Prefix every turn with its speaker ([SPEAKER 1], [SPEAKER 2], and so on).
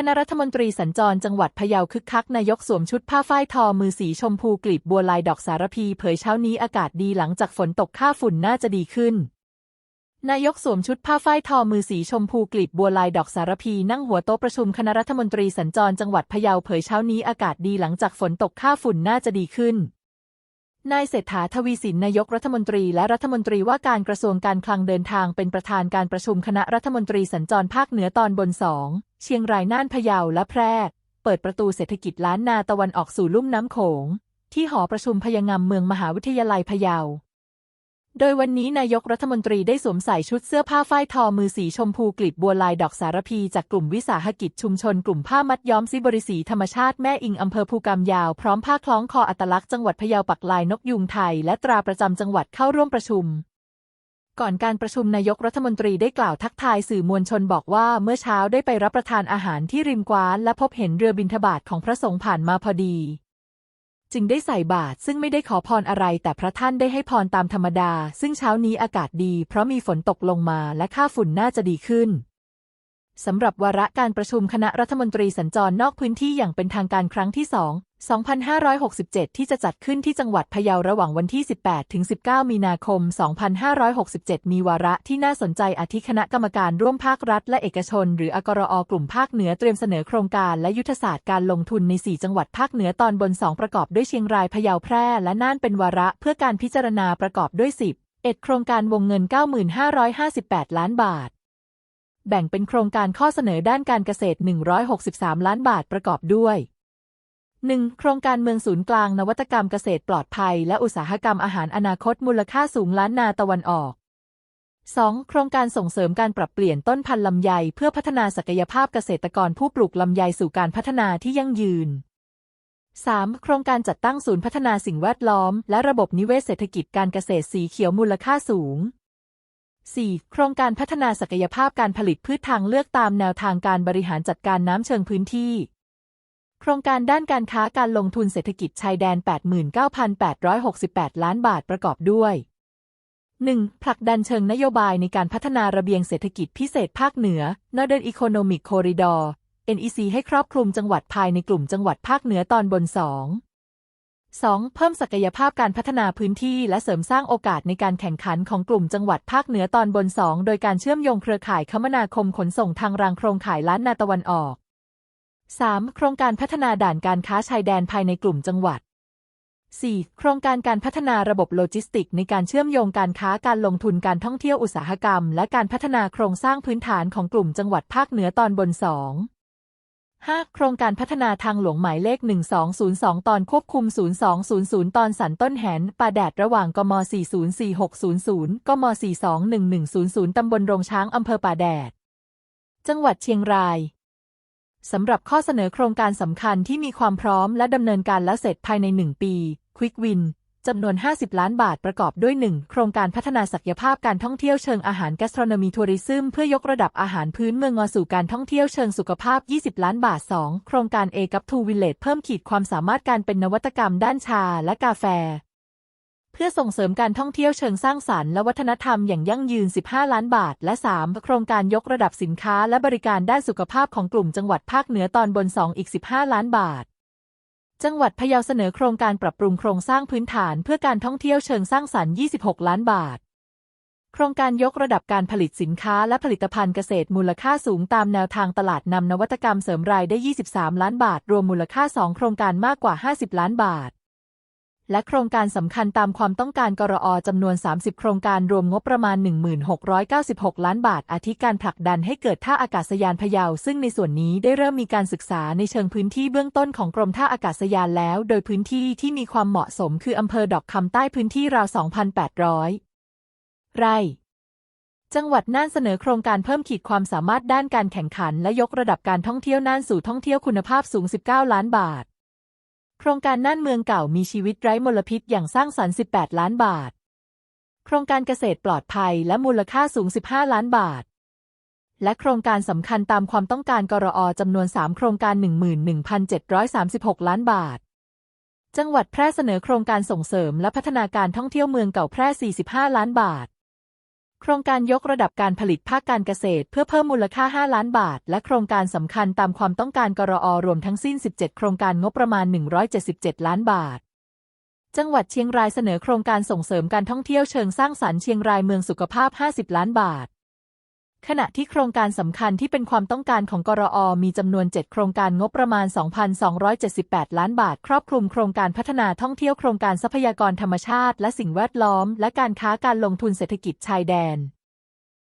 [SPEAKER 1] คณะรัฐมนตรีสัญจรจังหวัดพะเยาคึกคักนายกสวมชุดผ้าฝ้ายทอมือสีชมพูกลีบบัวลายดอกสารพีเผยเช้านี้อากาศดีหลังจากฝนตกค่าฝุ่นน่าจะดีขึ้น นายกสวมชุดผ้าฝ้ายทอมือสีชมพูกลีบบัวลายดอกสารพีนั่งหัวโต๊ะประชุมคณะรัฐมนตรีสัญจรจังหวัดพะเยาเผยเช้านี้อากาศดีหลังจากฝนตกค่าฝุ่นน่าจะดีขึ้น นายเศรษฐาทวีสินนายกรัฐมนตรีและรัฐมนตรีว่าการกระทรวงการคลังเดินทางเป็นประธานการประชุมคณะรัฐมนตรีสัญจรภาคเหนือตอนบนสองเชียงรายน่านพะเยาและแพร่ เปิดประตูเศรษฐกิจล้านนาตะวันออกสู่ลุ่มน้ำโขง ที่หอประชุมพะยงามเมืองมหาวิทยาลัยพะเยา โดยวันนี้นายกรัฐมนตรีได้สวมใส่ชุดเสื้อผ้าฝ้ายทอมือสีชมพูกลีบบัวลายดอกสารพีจากกลุ่มวิสาหกิจชุมชนกลุ่มผ้ามัดย้อมซิบริสีธรรมชาติแม่อิงอำเภอภูกามยาวพร้อมผ้าคล้องคออัตลักษณ์จังหวัดพะเยาปักลายนกยุงไทย และตราประจำจังหวัดเข้าร่วมประชุม ก่อนการประชุมนายกรัฐมนตรีได้กล่าวทักทายสื่อมวลชนบอกว่าเมื่อเช้าได้ไปรับประทานอาหารที่ริมกว้านและพบเห็นเรือบินทบาทของพระสงฆ์ผ่านมาพอดี จึงได้ใส่บาตรซึ่งไม่ได้ขอพรอะไร แต่พระท่านได้ให้พรตามธรรมดา ซึ่งเช้านี้อากาศดี เพราะมีฝนตกลงมาและค่าฝุ่นน่าจะดีขึ้น สำหรับวาระการประชุมคณะรัฐมนตรีสัญจรนอกพื้นที่อย่างเป็นทางการครั้งที่ 2 2567 ที่จะจัดขึ้นที่จังหวัดพะเยาระหว่างวันที่ 18 ถึง 19 มีนาคม 2567 มีวาระที่น่าสนใจอาทิคณะกรรมการร่วมภาครัฐและเอกชน หรืออกรอกลุ่มภาคเหนือเตรียมเสนอโครงการและยุทธศาสตร์การลงทุนใน 4 จังหวัดภาคเหนือตอนบน 2 ประกอบด้วยเชียงรายพะเยาแพร่และน่านเป็นวาระเพื่อการพิจารณาประกอบด้วย 10 เอ็ดโครงการวงเงิน 9558 ล้านบาท แบ่งเป็นโครงการข้อเสนอด้านการเกษตร 163 ล้านบาทประกอบด้วย 1. โครงการเมืองศูนย์กลางนวัตกรรมเกษตรปลอดภัย และอุตสาหกรรมอาหารอนาคตมูลค่าสูงล้านนาตะวันออก 2. โครงการส่งเสริมการปรับเปลี่ยนต้นพันธุ์ลำไย เพื่อพัฒนาศักยภาพเกษตรกรผู้ปลูกลำไยสู่การพัฒนาที่ยั่งยืน 3. โครงการจัดตั้งศูนย์พัฒนาสิ่งแวดล้อม และระบบนิเวศเศรษฐกิจการเกษตรสีเขียวมูลค่าสูง 4. โครงการพัฒนาศักยภาพการผลิตพืชทางเลือกตามแนวทางการบริหารจัดการน้ำเชิงพื้นที่ โครงการด้านการค้าการลงทุนเศรษฐกิจชายแดน 89,868 ล้านบาทประกอบด้วย 1. ผลักดันเชิงนโยบายในการพัฒนาระเบียงเศรษฐกิจพิเศษภาคเหนือ Northern Economic Corridor NEC ให้ครอบคลุมจังหวัดภายในกลุ่มจังหวัดภาคเหนือตอนบน 2 2. เพิ่มศักยภาพการพัฒนาพื้นที่และเสริมสร้างโอกาสในการแข่งขันของกลุ่มจังหวัดภาคเหนือตอนบน 2 โดยการเชื่อมโยงเครือข่ายคมนาคมขนส่งทางรางโครงข่ายล้านนาตะวันออก 3. โครงการพัฒนาด่านการค้าชายแดนภายในกลุ่มจังหวัด 4. โครงการการพัฒนาระบบโลจิสติก ในการเชื่อมโยงการค้าการลงทุนการท่องเที่ยวอุตสาหกรรม และการพัฒนาโครงสร้างพื้นฐานของกลุ่มจังหวัดภาคเหนือตอนบน 2 5. โครงการพัฒนาทางหลวงหมายเลข 1202 ตอนควบคุม 0200 ตอนสันต้นแหน ป่าแดดระหว่างกม 404600 กม 421100 ตำบลโรงช้าง อำเภอป่าแดด จังหวัดเชียงราย สำหรับข้อเสนอโครงการสำคัญที่มีความพร้อมและดำเนินการและเสร็จภายใน 1 ปี Quick Win จำนวน 50 ล้านบาทประกอบด้วย 1. โครงการพัฒนาศักยภาพการท่องเที่ยวเชิงอาหาร Gastronomy Tourism เพื่อยกระดับอาหารพื้นเมืองอสู่การท่องเที่ยวเชิงสุขภาพ 20 ล้านบาท 2. โครงการ A กับ2 Village เพิ่มขีดความสามารถการเป็นนวัตกรรมด้านชาและกาแฟเพื่อส่งเสริมการท่องเที่ยวเชิงสร้างสรรค์และวัฒนธรรมอย่างยั่งยืน 15 ล้านบาท และ 3. โครงการยกระดับสินค้าและบริการด้านสุขภาพของกลุ่มจังหวัดภาคเหนือตอนบน 2 อีก 15 ล้านบาท จังหวัดพะเยาเสนอโครงการปรับปรุงโครงสร้างพื้นฐานเพื่อการท่องเที่ยวเชิงสร้างสรรค์ 26 ล้านบาท โครงการยกระดับการผลิตสินค้าและผลิตภัณฑ์เกษตรมูลค่าสูงตามแนวทางตลาดนำนวัตกรรมเสริมรายได้ 23 ล้านบาท รวมมูลค่า 2 โครงการมากกว่า 50 ล้านบาท และโครงการสำคัญตามความต้องการกรอจำนวน 30 โครงการรวมงบประมาณ 1696 ล้านบาท อาทิการผลักดันให้เกิดท่าอากาศยานพะเยา ซึ่งในส่วนนี้ได้เริ่มมีการศึกษาในเชิงพื้นที่เบื้องต้นของกรมท่าอากาศยานแล้ว โดยพื้นที่ที่มีความเหมาะสมคืออำเภอดอกคำใต้พื้นที่ราว 2,800 ไร่จังหวัดน่านเสนอโครงการเพิ่มขีดความสามารถด้านการแข่งขัน และยกระดับการท่องเที่ยวน่านสู่ท่องเที่ยวคุณภาพสูง 19 ล้านบาท โครงการน่านเมืองเก่ามีชีวิตไร้มลพิษอย่างสร้างสรรค์ 18 ล้านบาท โครงการเกษตรปลอดภัยและมูลค่าสูง 15 ล้านบาท และโครงการสำคัญตามความต้องการกรอจำนวน 3 โครงการ 11,736 ล้านบาท จังหวัดแพร่เสนอโครงการส่งเสริมและพัฒนาการท่องเที่ยวเมืองเก่าแพร่ 45 ล้านบาท โครงการยกระดับการผลิตภาคการเกษตร เพื่อเพิ่มมูลค่า 5 ล้านบาท และโครงการสำคัญตามความต้องการกรอรวมทั้งสิ้น 17 โครงการงบประมาณ 177 ล้านบาท จังหวัดเชียงรายเสนอโครงการส่งเสริมการท่องเที่ยวเชิงสร้างสรรค์เชียงรายเมืองสุขภาพ 50 ล้านบาท ขณะที่โครงการสำคัญที่เป็นความต้องการของกรอมีจำนวน 7 โครงการงบประมาณ 2,278 ล้านบาท ครอบคลุมโครงการพัฒนาท่องเที่ยวโครงการทรัพยากรธรรมชาติ และสิ่งแวดล้อม และการค้าการลงทุนเศรษฐกิจชายแดน